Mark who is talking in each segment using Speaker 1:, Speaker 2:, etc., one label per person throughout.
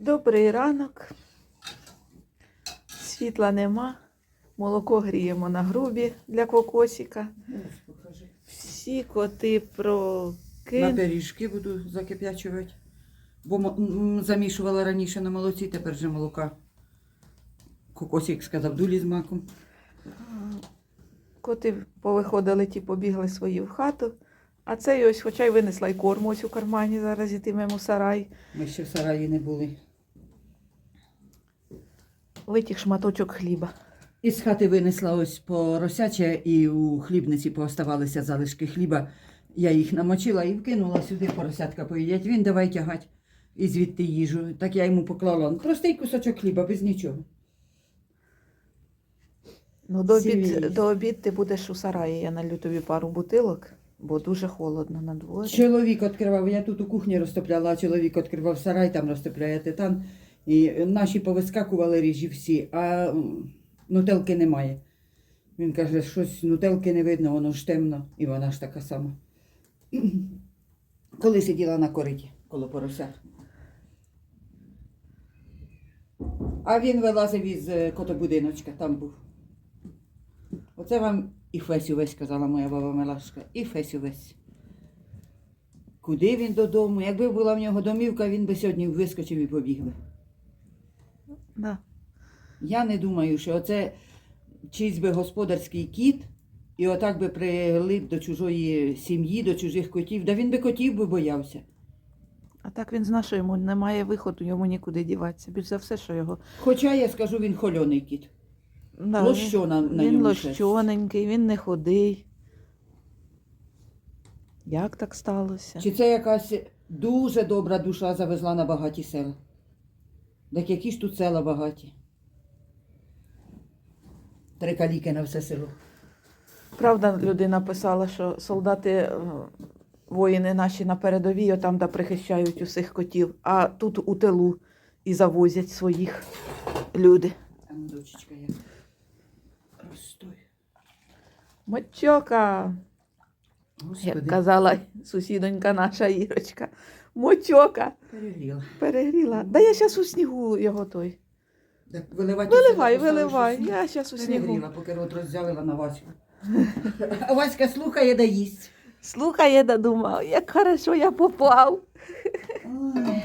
Speaker 1: Добрий ранок. Світла нема. Молоко гріємо на грубі для кокосика. Всі коти
Speaker 2: На пиріжки буду закип'ячувати. Бо замішувала раніше на молоці, тепер же молока. Кокосик сказав, дулі з маком.
Speaker 1: Коти повиходили, ті побігли свої в хату. А цей ось, хоча й винесла й корму ось у кармані, зараз ітимемо в сарай.
Speaker 2: Ми ще в сараї не були.
Speaker 1: Витяг шматочок хліба.
Speaker 2: Із хати винесла ось поросяче і у хлібниці пооставалися залишки хліба. Я їх намочила і вкинула сюди, поросятка поїдять. Він давай тягать і звідти їжу. Так я йому поклала. Ну, Простий кусочок хліба, без нічого.
Speaker 1: Ну, до обід, до обід ти будеш у сараї. Я налю тобі пару бутилок, бо дуже холодно на дворі.
Speaker 2: Чоловік відкривав, я тут у кухні розтопляла, а чоловік відкривав сарай, там розтопляє титан. І наші повискакували ріжі всі, а нутелки немає. Він каже, щось нутелки не видно, воно ж темно, і вона ж така сама. Коли сиділа на кориті коло поросят. А він вилазив із е, котобудиночка, там був. Оце вам і фесь увесь, казала моя баба Мелашка, і фесь увесь. Куди він додому? Якби була в нього домівка, він би сьогодні вискочив і побіг би.
Speaker 1: Да.
Speaker 2: Я не думаю, що оце чийсь би господарський кіт, і отак би прилип до чужої сім'ї, до чужих котів. Да він би котів би боявся.
Speaker 1: А так він знає, що йому немає виходу, йому нікуди діватися. Більш за все, що його.
Speaker 2: Хоча я скажу, він хольоний кіт.
Speaker 1: Да,
Speaker 2: Лощо на, на
Speaker 1: він
Speaker 2: ньому
Speaker 1: лощоненький, він не ходий. Як так сталося?
Speaker 2: Чи це якась дуже добра душа завезла на багаті села? Так які ж тут села багаті? Три каліки на все село.
Speaker 1: Правда, людина писала, що солдати, е, воїни наші на передовій, там, де прихищають усіх котів, а тут у тилу і завозять своїх люди.
Speaker 2: А ну, дочечка, я розстой.
Speaker 1: Мочока, як казала сусідонька наша Ірочка. Мочока
Speaker 2: перегріла.
Speaker 1: перегріла. Да я зараз у снігу його той.
Speaker 2: Так, виливати
Speaker 1: Виливай, виливай. Я зараз у снігу.
Speaker 2: Перегріла, поки рот роздялила на Ваську. А Васька слухає да їсть.
Speaker 1: Слухай, я думав, як хорошо я попав.
Speaker 2: Ой.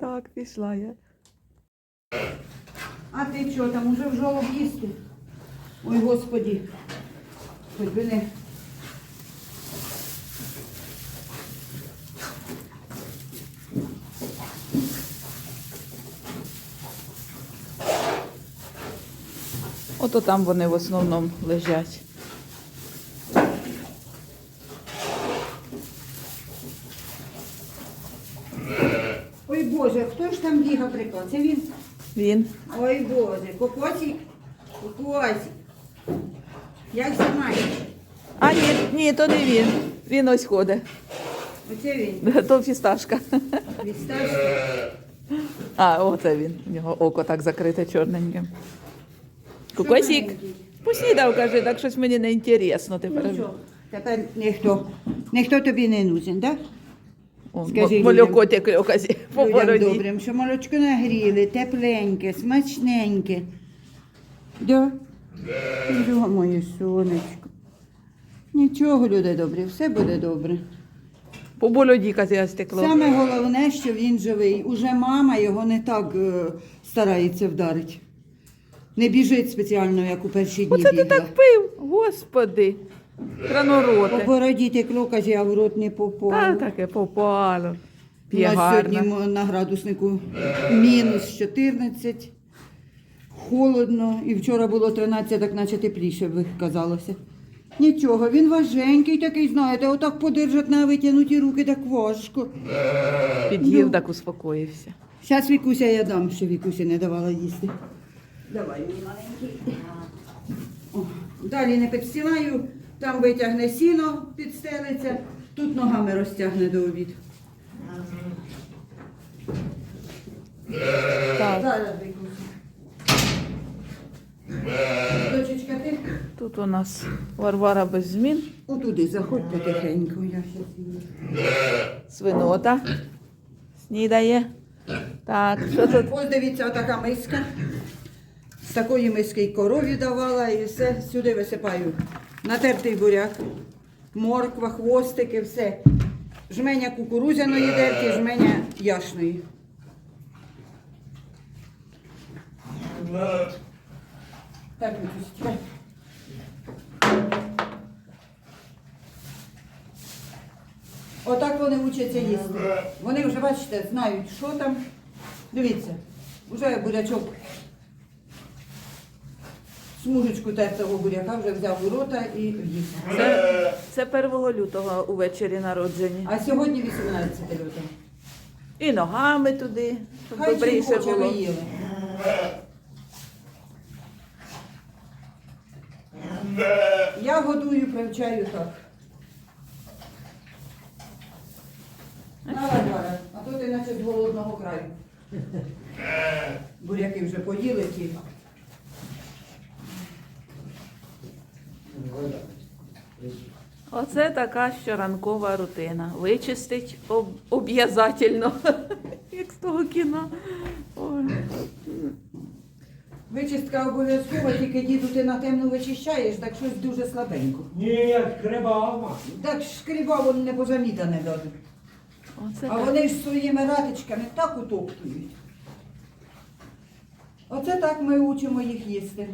Speaker 1: Так, пішла я.
Speaker 2: А ти що, там уже в жолоб їсти? Ой, господі. Хоч би не.
Speaker 1: Ото там вони в основному лежать.
Speaker 2: Ой Боже, хто ж там бігав прикол? Це він?
Speaker 1: Він.
Speaker 2: Ой Боже, кокосик, кокосик. Як знімаєш?
Speaker 1: А ні, ні, то не він. Він ось ходить.
Speaker 2: Оце він.
Speaker 1: То фісташка.
Speaker 2: Відстачка.
Speaker 1: А, оце він. У нього око так закрите чорненьким. Кукосик, поснідав, каже, так щось мені не інтересно тепер.
Speaker 2: Ну, Тепер ніхто, ніхто тобі не нужен, так? Скажи
Speaker 1: мо-
Speaker 2: людям.
Speaker 1: Молоко по
Speaker 2: Людям
Speaker 1: бороді.
Speaker 2: добрим, що молочко нагріли, тепленьке, смачненьке. Да? Да, моє сонечко. Нічого, люди добрі, все буде добре.
Speaker 1: По бороді казі стекло.
Speaker 2: Саме головне, що він живий. Уже мама його не так е, старається вдарити. Не біжить спеціально, як у перші дні
Speaker 1: Оце ти
Speaker 2: бігла.
Speaker 1: так пив, господи.
Speaker 2: По
Speaker 1: Кранороте.
Speaker 2: бороді текло, каже, а в рот не попало.
Speaker 1: Та таке попало.
Speaker 2: У
Speaker 1: П'є
Speaker 2: нас сьогодні м- на градуснику мінус 14, холодно, і вчора було 13, так наче тепліше би казалося. Нічого, він важенький такий, знаєте, отак подержать на витягнуті руки, так важко.
Speaker 1: Під'їв,
Speaker 2: Ну.
Speaker 1: так успокоївся.
Speaker 2: Зараз Вікуся я дам, що Вікусі не давала їсти. Давай, мій маленький. О, далі не підстилаю, там витягне сіно, підстелиться, тут ногами розтягне до обіду. Зараз Вікуся. Дочечка, ти
Speaker 1: тут у нас Варвара без змін,
Speaker 2: отуди заходь потихеньку, я щас її.
Speaker 1: свинота снідає. Так, що тут?
Speaker 2: Ось дивіться, отака миска. З такої миски корові давала і все сюди висипаю. Натертий буряк, морква, хвостики, все. Жменя кукурузяної дерки, жменя яшної. Так, Вікусь. Отак вони вчаться їсти. Вони вже, бачите, знають, що там. Дивіться, вже бурячок. Смужечку тертого буряка вже взяв у рота і їсть.
Speaker 1: Це, це 1 лютого увечері народжені.
Speaker 2: А сьогодні 18 лютого.
Speaker 1: І ногами туди, щоб
Speaker 2: Хай чим
Speaker 1: добріше
Speaker 2: хоче
Speaker 1: було.
Speaker 2: їли. Я годую, привчаю так. Давай, Валя, а то ти наче з голодного краю. Буряки вже поїли ті.
Speaker 1: Оце така щоранкова рутина. Вичистить об, об'язательно, як з того кіно. Ой.
Speaker 2: Вичистка обов'язкова, тільки діду ти на темну вичищаєш, так щось дуже слабенько.
Speaker 3: Ні, шкребава.
Speaker 2: Так шкріба не позамітане дадуть.
Speaker 1: Оце
Speaker 2: А
Speaker 1: так.
Speaker 2: вони ж своїми ратичками так утоптують. Оце так ми учимо їх їсти.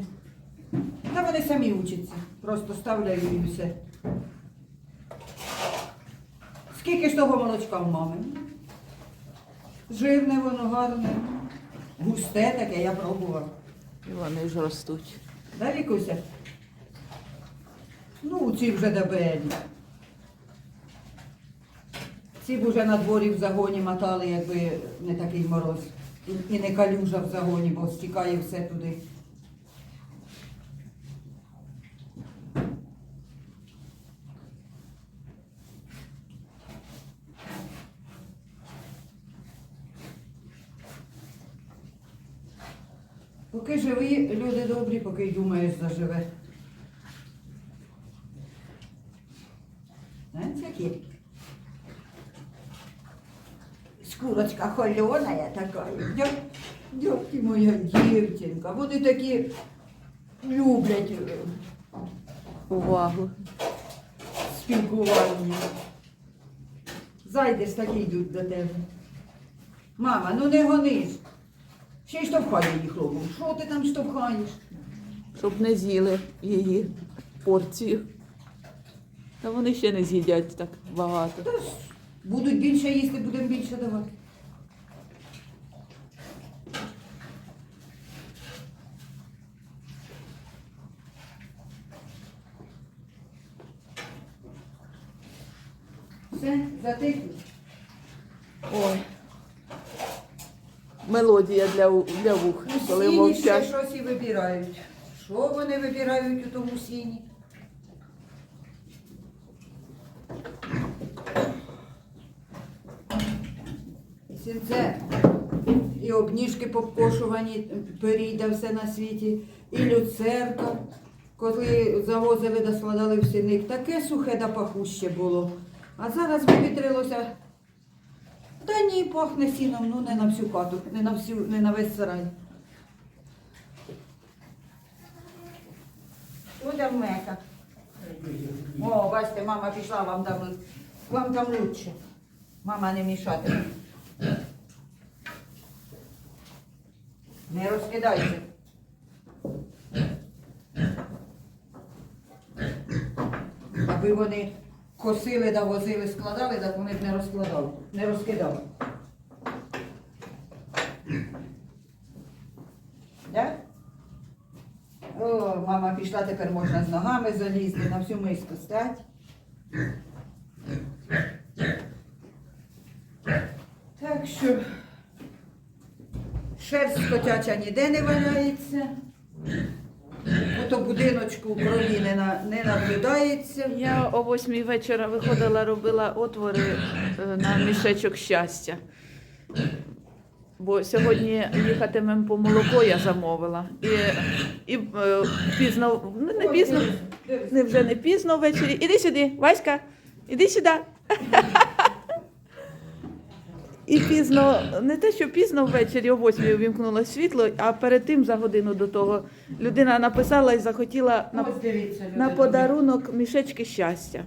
Speaker 2: Та вони самі учаться. Просто ставляю і все. Скільки ж того молочка в мами? Жирне воно, гарне. Густе таке, я пробувала.
Speaker 1: І вони ж ростуть.
Speaker 2: Да, Вікуся? Ну, ці вже дебелі. Ці б уже на дворі в загоні мотали, якби не такий мороз. І, і не калюжа в загоні, бо стікає все туди. Поки живі, люди добрі, поки й думаєш заживе. Знаете, какие? Шкурочка холеная такая. Дьорки моя дівчинка. Вони такі люблять е,
Speaker 1: Увагу.
Speaker 2: спілкування. Зайдеш такі йдуть до тебе. Мама, ну не гониш. Ще й штовхає їх лобом. Що ти там штовхаєш?
Speaker 1: Щоб не з'їли її порцію. Та вони ще не з'їдять так багато.
Speaker 2: Та ж будуть більше їсти, будемо більше давати. Все, затихли.
Speaker 1: Ой. Мелодія для, у- для вух, коли
Speaker 2: сіні ще
Speaker 1: мовчать.
Speaker 2: щось і вибирають. Що вони вибирають у тому сіні? Сінце і обніжки попкошувані, перійда все на світі, і люцерка, коли завозили да складали в сіник, таке сухе да пахуще було. А зараз вивітрилося. Та ні, пахне сіном, ну не на всю хату, не на всю, не на весь сарай. Людям мека. О, бачите, мама пішла, вам там, вам там лучше. Мама не мішатиме. Не розкидайте. Аби вони косили да возили, складали, так вони б не розкладали, не розкидали. Да? О, мама пішла, тепер можна з ногами залізти, на всю миску стать. Так що шерсть котяча ніде не валяється. Ото будиночку крові не, на, не наблюдається.
Speaker 1: Я о восьмій вечора виходила, робила отвори е, на мішечок щастя. Бо сьогодні їхатимемо по молоко, я замовила. І, і е, пізно, ну не пізно, не вже не пізно ввечері. Іди сюди, Васька, іди сюди. І пізно, не те, що пізно ввечері о 8 увімкнуло світло, а перед тим за годину до того людина написала і захотіла на,
Speaker 2: дивіться,
Speaker 1: на подарунок мішечки щастя.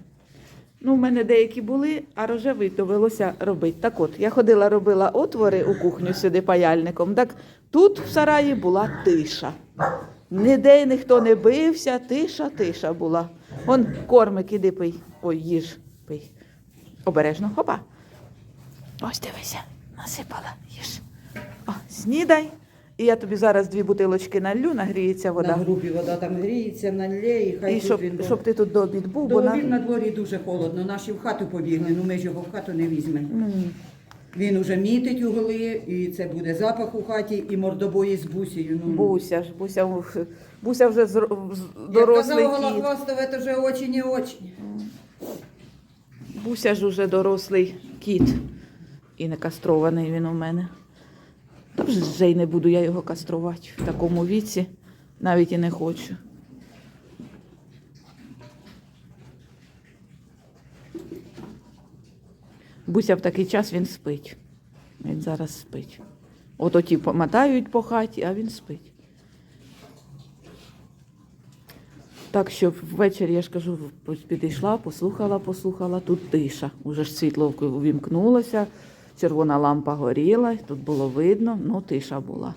Speaker 1: Ну, в мене деякі були, а рожевий довелося робити. Так от, я ходила, робила отвори у кухню сюди паяльником. Так тут в сараї була тиша. Ніде ніхто не бився, тиша, тиша була. Вон кормик, іди пий. Ой, їж, пий. Обережно, хопа. Ось дивися, насипала, їж. О, снідай. І я тобі зараз дві бутилочки налью, нагріється вода.
Speaker 2: На грубі вода там гріється, налє, і хай
Speaker 1: І щоб,
Speaker 2: він до-
Speaker 1: щоб ти тут до обід був,
Speaker 2: До
Speaker 1: бо на...
Speaker 2: обід на дворі дуже холодно, наші в хату побігли, ну ми ж його в хату не візьмемо.
Speaker 1: Ні.
Speaker 2: Він уже мітить угли, і це буде запах у хаті, і мордобої з бусею. Ну,
Speaker 1: Буся ж, Буся, Буся вже з-
Speaker 2: Як казав
Speaker 1: кіт.
Speaker 2: Голохвостове, це вже очі не очі.
Speaker 1: Буся ж уже дорослий кіт. І не кастрований він у мене. Та вже й не буду я його каструвати в такому віці. Навіть і не хочу. Буся в такий час він спить. Він зараз спить. От оті помотають по хаті, а він спить. Так що ввечері, я ж кажу, підійшла, послухала, послухала, тут тиша. Уже ж світло увімкнулося, червона лампа горіла, тут було видно, ну тиша була.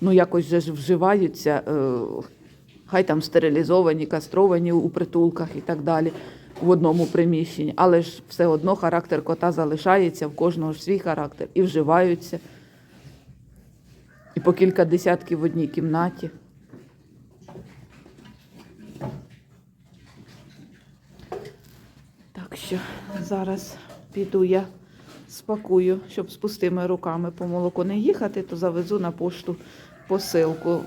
Speaker 1: Ну, якось ж вживаються, е, хай там стерилізовані, кастровані у притулках і так далі, в одному приміщенні. Але ж все одно характер кота залишається, в кожного ж свій характер, і вживаються. І по кілька десятків в одній кімнаті. Так що зараз піду я спакую, щоб з пустими руками по молоку не їхати, то завезу на пошту посилку.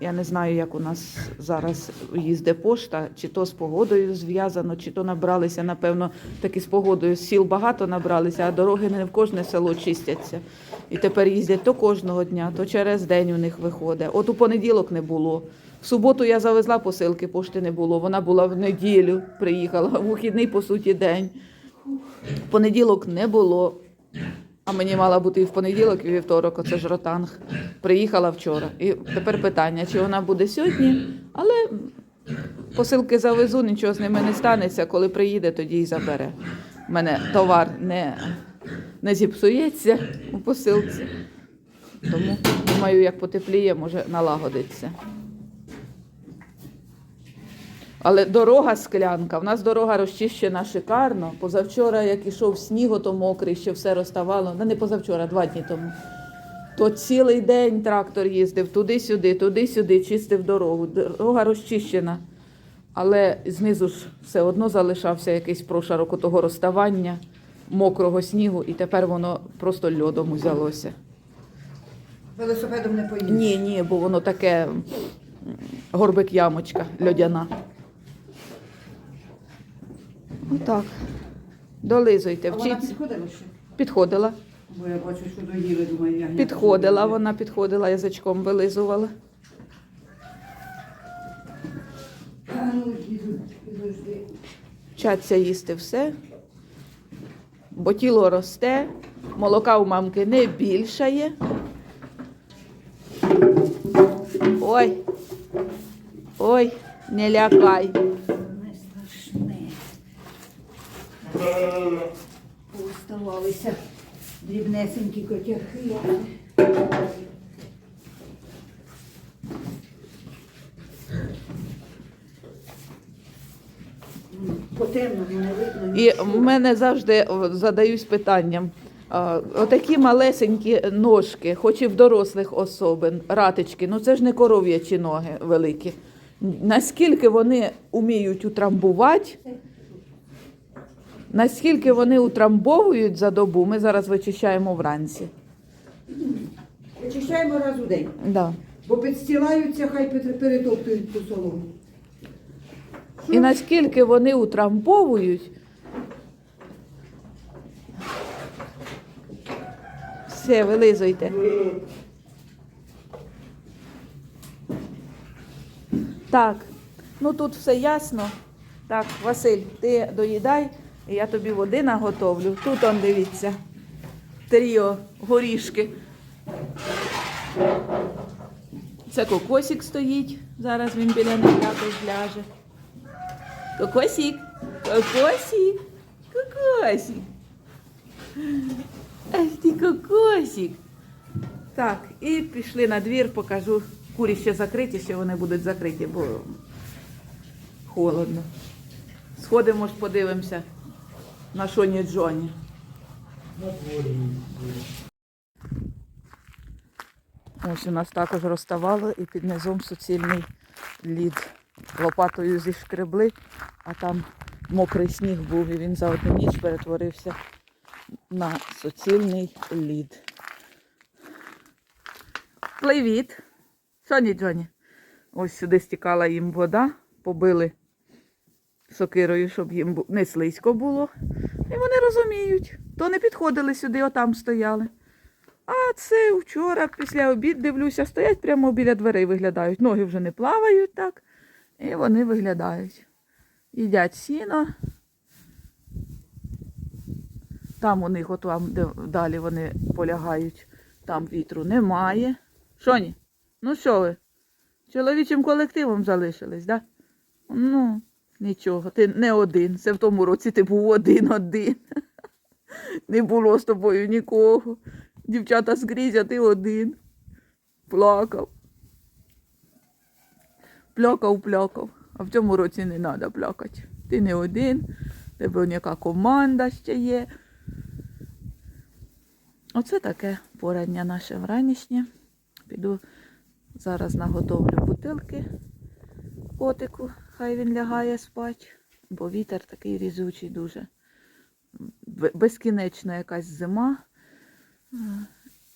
Speaker 1: Я не знаю, як у нас зараз їздить пошта, чи то з погодою зв'язано, чи то набралися, напевно, таки з погодою. Сіл багато набралися, а дороги не в кожне село чистяться. І тепер їздять то кожного дня, то через день у них виходить. От у понеділок не було. В суботу я завезла посилки, пошти не було. Вона була в неділю, приїхала, в вихідний, по суті, день. В понеділок не було. А мені мала бути і в понеділок, і вівторок, оце ж ротанг. Приїхала вчора. І тепер питання, чи вона буде сьогодні, але посилки завезу, нічого з ними не станеться. Коли приїде, тоді і забере. У мене товар не, не зіпсується у посилці. Тому думаю, як потепліє, може налагодиться. Але дорога склянка. В нас дорога розчищена шикарно. Позавчора, як ішов сніг, то мокрий, ще все розставало. Ну, не позавчора, два дні тому. То цілий день трактор їздив туди-сюди, туди-сюди, чистив дорогу. Дорога розчищена. Але знизу ж все одно залишався якийсь прошарок того розставання, мокрого снігу, і тепер воно просто льодом узялося.
Speaker 2: Велосипедом не поїдеш.
Speaker 1: Ні, ні, бо воно таке горбик ямочка льодяна. Отак. Долизуйте,
Speaker 2: вона
Speaker 1: вчіться.
Speaker 2: підходила ще?
Speaker 1: Підходила.
Speaker 2: Бо я бачу, що доїли, думаю, я
Speaker 1: Підходила, вона підходила, язичком вилизувала.
Speaker 2: А, ну, підожди.
Speaker 1: Вчаться їсти все. Бо тіло росте, молока у мамки не більшає. Ой. Ой, не лякай.
Speaker 2: Страшне. Дрібнесенькі котяхи. По темному не видно.
Speaker 1: І в мене завжди о, задаюсь питанням. а, Отакі малесенькі ножки, хоч і в дорослих особин, ратички, ну це ж не коров'ячі ноги великі. Наскільки вони вміють утрамбувати, наскільки вони утрамбовують за добу, ми зараз вичищаємо вранці.
Speaker 2: Очищаємо раз у день.
Speaker 1: Да.
Speaker 2: Бо підстілаються, хай перетоптують ту солому.
Speaker 1: І наскільки вони утрамбовують. Все, вилизуйте. Так, ну тут все ясно. Так, Василь, ти доїдай. Я тобі води наготовлю. Тут он дивіться. Тріо, горішки. Це кокосик стоїть. Зараз він біля них якось ляже. Кокосик, кокосик, кокосик. Ах ти кокосик. Так, і пішли на двір, покажу. Курі ще закриті, ще вони будуть закриті, бо холодно. Сходимо ж, подивимося на Шоні Джоні. Ось у нас також розставало і під низом суцільний лід. Лопатою зішкребли, а там мокрий сніг був, і він за одну ніч перетворився на суцільний лід. Привіт! Соні Джоні. Ось сюди стікала їм вода, побили сокирою, щоб їм не слизько було. І вони розуміють, то не підходили сюди, отам стояли. А це вчора після обід дивлюся, стоять прямо біля дверей виглядають. Ноги вже не плавають так. І вони виглядають. Їдять сіно. Там у них, от там, де далі вони полягають, там вітру немає. Шоні, ну що ви? Чоловічим колективом залишились, так? Да? Ну, нічого, ти не один. Це в тому році ти був один-один. Не було з тобою нікого. Дівчата скрізь, а ти один. Плакав. Плакав, плакав. А в цьому році не треба плакати. Ти не один, тебе яка команда ще є. Оце таке порання наше вранішнє. Піду зараз наготовлю бутилки котику, хай він лягає спать, бо вітер такий різучий дуже. Безкінечна якась зима.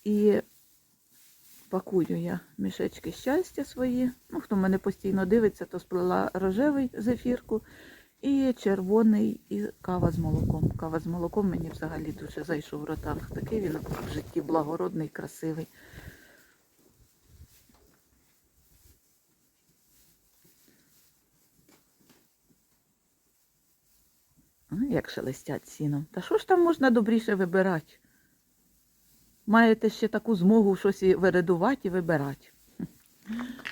Speaker 1: І пакую я мішечки щастя свої. Ну, хто мене постійно дивиться, то сплела рожевий зефірку і червоний і кава з молоком. Кава з молоком мені взагалі дуже зайшов ротанг. Такий він в житті благородний, красивий. Як шелестять сіном. Та що ж там можна добріше вибирати? Маєте ще таку змогу щось і вирядувати і вибирати.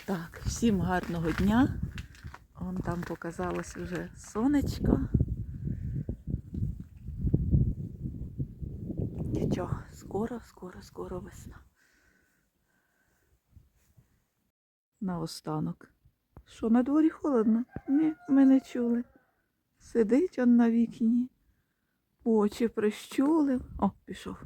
Speaker 1: Так, всім гарного дня. Вон там показалось вже сонечко. Нічого, скоро, скоро, скоро весна. Наостанок. Що на дворі холодно? Ні, ми не чули. Сидить он на вікні, очі прищулив. О, пішов.